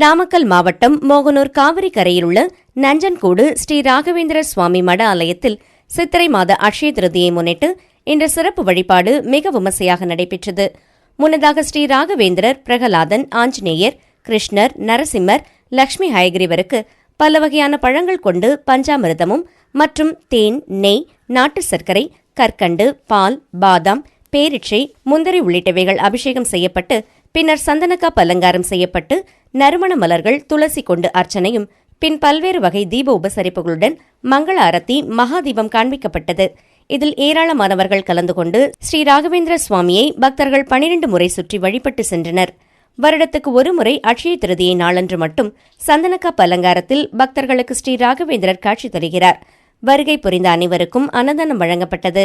நாமக்கல் மாவட்டம் மோகனூர் காவிரி கரையில் உள்ள நஞ்சன்கூடு ஸ்ரீ ராகவேந்திர சுவாமி மட ஆலயத்தில் சித்திரை மாத அக்ஷய திருதியை முன்னிட்டு இன்று சிறப்பு வழிபாடு மிக விமர்சையாக நடைபெற்றது. முன்னதாக ஸ்ரீ ராகவேந்திரர் பிரகலாதன் ஆஞ்சநேயர் கிருஷ்ணர் நரசிம்மர் லட்சுமி ஹயகிரிவருக்கு பல வகையான பழங்கள் கொண்டு பஞ்சாமிர்தமும் மற்றும் தேன் நெய் நாட்டு சர்க்கரை கற்கண்டு பால் பாதாம் பேரிச்சை முந்திரி உள்ளிட்டவைகள் அபிஷேகம் செய்யப்பட்டு பின்னர் சந்தனக்காப் அலங்காரம் செய்யப்பட்டு நறுமண மலர்கள் துளசி கொண்டு அர்ச்சனையும் பின் பல்வேறு வகை தீப உபசரிப்புகளுடன் மங்கள ஆரத்தி மகாதீபம் காண்பிக்கப்பட்டது. இதில் ஏராளமானவர்கள் கலந்து கொண்டு ஸ்ரீ ராகவேந்திர சுவாமியை பக்தர்கள் பனிரெண்டு முறை சுற்றி வழிபட்டு சென்றனர். வருடத்துக்கு ஒரு முறை அட்சய திருதியை நாளன்று மட்டும் சந்தனக்காப் அலங்காரத்தில் பக்தர்களுக்கு ஸ்ரீ ராகவேந்திரர் காட்சி தருகிறார். வருகை புரிந்த அனைவருக்கும் அன்னதானம் வழங்கப்பட்டது.